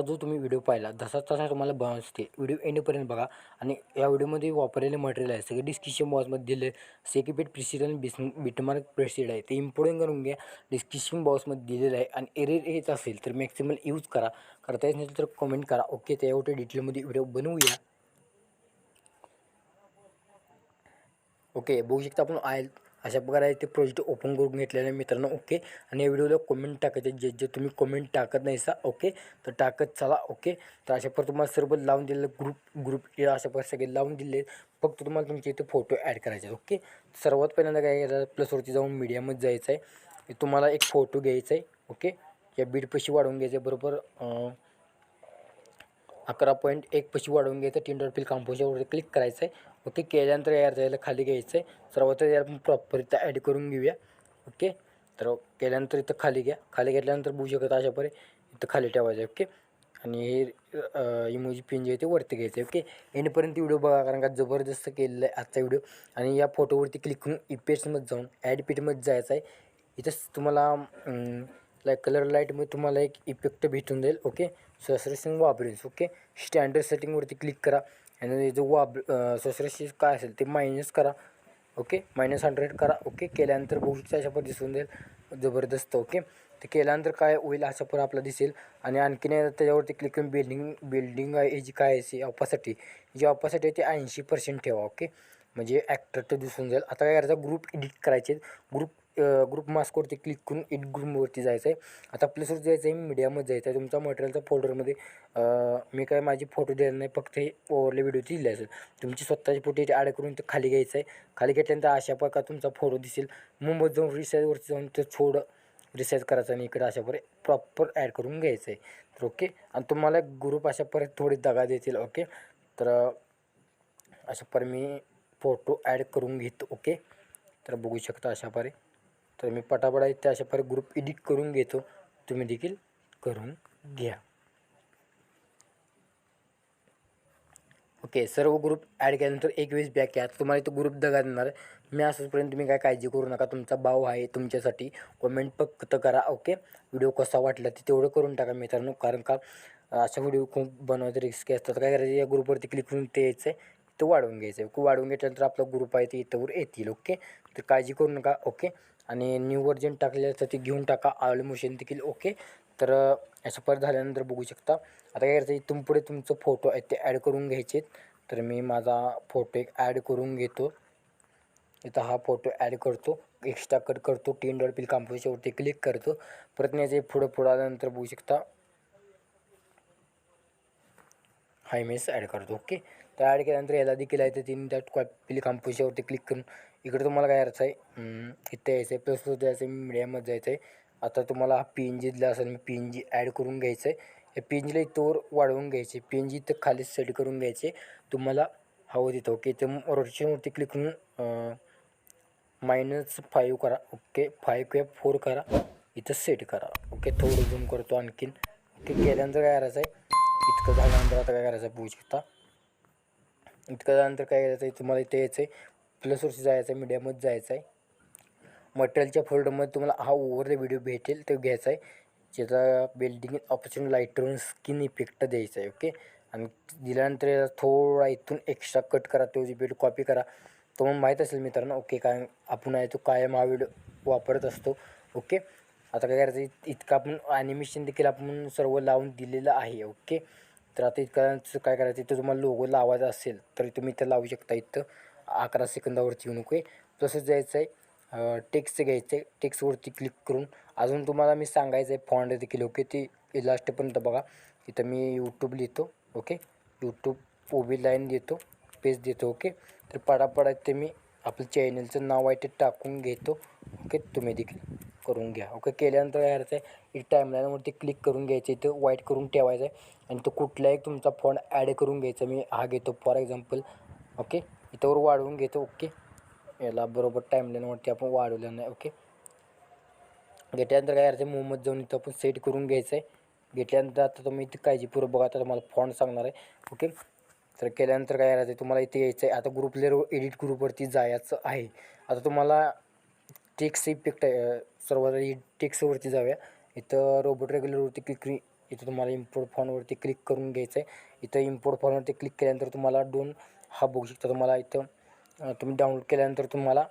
आत्ता जो तुम्ही व्हिडिओ पाहिला तसा तसा तुम्हाला बनवते व्हिडिओ एंडपर्यंत बघा. आणि या व्हिडिओमध्ये वापरलेले मटेरियल आहे सगळे डिस्क्रिप्शन बॉक्समध्ये दिले. सेकिपेट प्रिसिडन बिस बिटमार्क प्रेसिड आहे ते इम्पोर्टिंग करून घ्या. डिस्क्रिप्शन बॉक्समध्ये दिलेलं आहे. आणि एरियर येत असेल तर मॅक्सिमम यूज करा. करता येत नसेल तर कमेंट करा. ओके त्या एवढ्या डिटेलमध्ये व्हिडिओ बनवूया. ओके बघू शकता आपण आय अशा प्रकारे ते प्रोजेक्ट ओपन करून घेतलेले मित्रांनो ओके आणि या व्हिडिओला कमेंट टाकायचे जे जे तुम्ही कमेंट टाकत नाही सा ओके तर टाकत चला ओके तर अशा प्रकारे तुम्हाला सर्व लावून दिलेलं ग्रुप ग्रुप अशा प्रकारे सगळे लावून दिले फक्त तुम्हाला तुमचे इथे फोटो ॲड करायचे आहेत ओके सर्वात पहिल्यांदा काय करायचं प्लसवरती जाऊन मीडियामध्ये जायचं आहे तुम्हाला एक फोटो घ्यायचा आहे ओके या बीडपाशी वाढवून घ्यायचं आहे बरोबर अकरा पॉईंट एक पशी वाढवून घ्यायचं तीन डॉट पिल कंपोजरवर क्लिक करायचं आहे ओके केल्यानंतर यार जायला खाली घ्यायचं आहे. सर्वात यार आपण प्रॉपर इथं ॲड करून घेऊया. ओके तर केल्यानंतर इथं खाली घ्या. खाली घेतल्यानंतर बघू शकता अशा परे इथं खाली ठेवायचं आहे ओके. आणि हे इमोजी पिन जे आहे ते वरती घ्यायचं आहे ओके. एंडपर्यंत व्हिडिओ बघा कारण का जबरदस्त केलेलं आहे आजचा व्हिडिओ. आणि या फोटोवरती क्लिक करून इपेट्समध्ये जाऊन ॲड पिटमध्ये जायचं आहे. इथंच तुम्हाला लाईक कलर लाईटमध्ये तुम्हाला एक इफेक्ट भेटून जाईल ओके. ससरेसिंग वापरेल ओके. स्टँडर्ड सेटिंगवरती क्लिक करा. आणि जो वाब ससरेसिंग काय असेल ते मायनस करा. ओके मायनस हंड्रेड करा. ओके केल्यानंतर बघू शकता अशा पण दिसून जाईल जबरदस्त. ओके ते केल्यानंतर काय होईल अशा पण आपला दिसेल. आणि आणखीन त्याच्यावरती क्लिक करून बिल्डिंग बिल्डिंग आहे जी काय आहे ऑपासाठी जी ऑपासाठी आहे ते ऐंशी पर्सेंट ठेवा. ओके म्हणजे ॲक्टर दिसून जाईल. आता काय करायचं? ग्रुप एडिट करायचे. ग्रुप ग्रुप मास्कवरती क्लिक करून इट ग्रुपवरती जायचं आहे आता प्लसवर जायचं आहे मीडियामध्ये जायचं आहे तुमच्या मटेरियलच्या फोल्डरमध्ये मी काय माझे फोटो दिले नाही फक्त हे ओवरले व्हिडिओ दिले असेल. तुमची स्वतःची फोटो इथे ॲड करून ते खाली घ्यायचं आहे खाली घेतल्यानंतर अशा प्रकार तुमचा फोटो दिसेल. मुंबईत जाऊन रिसाईजवरती जाऊन ते थोडं रिसाईज करायचं आणि इकडे अशा परे प्रॉपर ॲड करून घ्यायचं आहे तर ओके आणि तुम्हाला ग्रुप अशा परे थोडी दगा देतील ओके तर अशा परे मी फोटो ॲड करून घेतो ओके तर बघू शकता अशा परे तर मी पटापटा इथे अशा प्रकारे ग्रुप एडिट करून घेतो. तुम्ही देखील करून घ्या. ओके सर्व ग्रुप ॲड केल्यानंतर एक बॅक या. तुम्हाला इथं ग्रुप दगा देणार मी असंपर्यंत तुम्ही काय काळजी करू नका. तुमचा भाव आहे तुमच्यासाठी. कमेंट फक्त करा ओके व्हिडिओ कसा वाटला ते तेवढं करून टाका मित्रांनो. कारण का अशा व्हिडिओ खूप बनवायचे रिस्की असतात काय करायचं या ग्रुपवरती क्लिक करून ते यायचं आहे तो वाढवून घ्यायचं आहे वाढवून घेतल्यानंतर आपला ग्रुप आहे ते इथंवर येतील ओके तर काळजी करू नका ओके आणि न्यू वर्जन टाकलेलं तर ते घेऊन टाका. आलं मोशन देखील ओके तर अशा परत झाल्यानंतर बघू शकता. आता काय करायचं इथून पुढे तुमचं फोटो आहे ते ॲड करून घ्यायचे तर मी माझा फोटो एक ॲड करून घेतो. इथं हा फोटो ॲड करतो. एक्स्ट्रा कट करतो. टीन डॉट पिल कांपोजरवरती क्लिक करतो. परत याचे पुढं पुढं आल्यानंतर बघू शकता. फाय मिनिट्स ॲड करतो ओके तर ॲड केल्यानंतर याला देखील आहे तर तीन त्या पिल कांपोजरवरती क्लिक करून इकडे तुम्हाला काय करायचं आहे? इथे यायचं आहे प्लस जायचं आहे मीडियामध्ये जायचं आहे आता तुम्हाला हा पी एन जी दिला असेल मी पी एन जी ॲड करून घ्यायचं आहे या पी एन जीला इथंवर वाढवून घ्यायचे. पी एन जी इथं खाली सेट करून घ्यायचे. तुम्हाला हवं तिथं ओके तर रोटेशनवरती क्लिक करून मायनस फाईव्ह करा ओके फाईव्ह किंवा फोर करा. इथं सेट करा ओके थोडं झूम करतो आणखीन. ओके केल्यानंतर काय करायचं आहे इतकं झाल्यानंतर आता काय करायचं? आहे शकता इतकं झाल्यानंतर काय करायचं? आहे तुम्हाला इथे यायचं आहे प्लसवरती जायचं आहे मीडियामध्ये जायचं आहे मटेरियलच्या फोल्डरमध्ये तुम्हाला हा ओव्हरले व्हिडिओ भेटेल तो घ्यायचा आहे ज्याचा building option Lightroom skin effect द्यायचा आहे ओके आणि दिल्यानंतर थोडा इथून एक्स्ट्रा कट करा तो जी व्हिडिओ कॉपी करा. तो मग माहीत असेल मित्रांनो ओके काय आपण आहे तो कायम हा व्हिडिओ वापरत असतो ओके आता काय करायचं इतकं आपण ॲनिमेशन देखील आपण सर्व लावून दिलेलं आहे ओके तर आता इतकं काय करायचं इथं तुम्हाला लोगो लावायचा असेल तर तुम्ही इथं लावू शकता इथं. अकरा सेकंदावरती येऊन ओके तसंच जायचं आहे टेक्स्ट घ्यायचं आहे टेक्स्टवरती क्लिक करून अजून तुम्हाला मी सांगायचं आहे फॉन्ट देखील ओके ते लास्टपर्यंत बघा. इथं मी यूट्यूब लिहितो ओके यूट्यूब ओबी लाईन देतो पेज देतो ओके तर पडापडा ते मी आपलं चॅनलचं नाव आहे ते टाकून घेतो ओके तुम्ही देखील. करून घ्या. ओके केल्यानंतर काय करायचं आहे एक टाईमलाईनवरती क्लिक करून घ्यायचं इथं वाईट करून ठेवायचं आहे आणि तो कुठलाही तुमचा फॉन्ट ॲड करून घ्यायचा. मी हा घेतो फॉर एक्झाम्पल ओके इथंवर वाढवून घेतो. ओके याला बरोबर टाईमलाईनवरती आपण वाढवलं नाही. ओके घेतल्यानंतर काय करायचं मोहम्मद जाऊन इथं आपण सेट करून घ्यायचं आहे घेतल्यानंतर आता तुम्ही इथे काळजीपूर्वक बघा. आता तुम्हाला फॉन्ट सांगणार आहे. ओके तर केल्यानंतर काय करायचं आहे तुम्हाला इथे यायचं आहे आता ग्रुप लेअर एडिट ग्रुपवरती जायचं आहे. आता तुम्हाला टेक्स इफेक्ट आहे. सर्वात आधी टेक्सवरती जाऊया. इथं रोबोट रेग्युलरवरती क्लिक इथं तुम्हाला इम्पोर्ट फॉर्मवरती क्लिक करून घ्यायचं आहे इथं इम्पोर्ट फॉर्मवरती क्लिक केल्यानंतर तुम्हाला दोन हा बघू शकता तुम्हाला इथं तुम्ही डाउनलोड केल्यानंतर तुम्हाला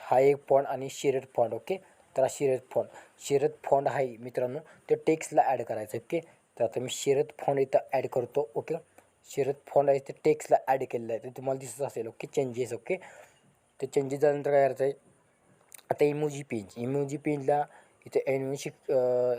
हा एक फॉन्ट आणि शिरेट फॉन्ट ओके तर हा शिरत फॉन्ट शिरत फॉन्ट आहे मित्रांनो ते टेक्स्टला ॲड करायचं ओके तर आता मी शिरत फॉन्ट इथं ॲड करतो ओके शिरत फॉन्ट आहे ते टेक्स्टला ॲड केलेलं आहे. ते तुम्हाला दिसत असेल ओके चेंजेस ओके ते चेंजेस झाल्यानंतर काय करायचं आहे आता इमोजी पेज इमोजी पेजला इथे एन शिक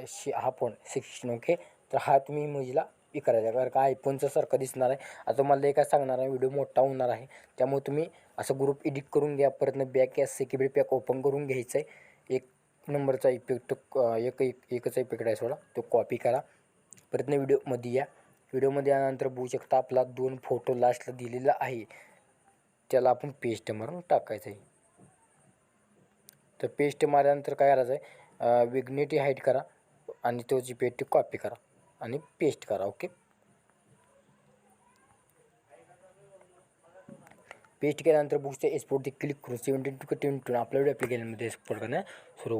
शि हा फोन सिक्स्टीन ओके तर हा तुम्ही इमोजीला हे करायचा कारण का आयफोनचं सारखं दिसणार आहे. आता तुम्हाला एक सांगणार आहे व्हिडिओ मोठा होणार आहे. त्यामुळे तुम्ही असं ग्रुप एडिट करून घ्या. परत बॅक या सेक्युरिटी पॅक ओपन करून घ्यायचं आहे. एक नंबरचा इफेक्ट एक एक एकच इफेक्ट आहे सोडा. तो कॉपी करा. परत व्हिडिओमध्ये या. व्हिडिओमध्ये यानंतर बघू शकता आपला दोन फोटो लास्टला दिलेला आहे. त्याला आपण पेस्ट मारून टाकायचं आहे. तर पेस्ट मारल्यानंतर काय करायचं आहे विग्नेटी हाईट करा आणि त्याची जी पेस्ट कॉपी करा आणि पेस्ट करा ओके पेस्ट केल्यानंतर बुक्सच्या एक्सपोर्टची क्लिक करून सेवन्टी टू ट्वेंटी आपल्या व्हिडिओ ॲप्लिकेशनमध्ये एक्सपोर्ट करण्यास सुरू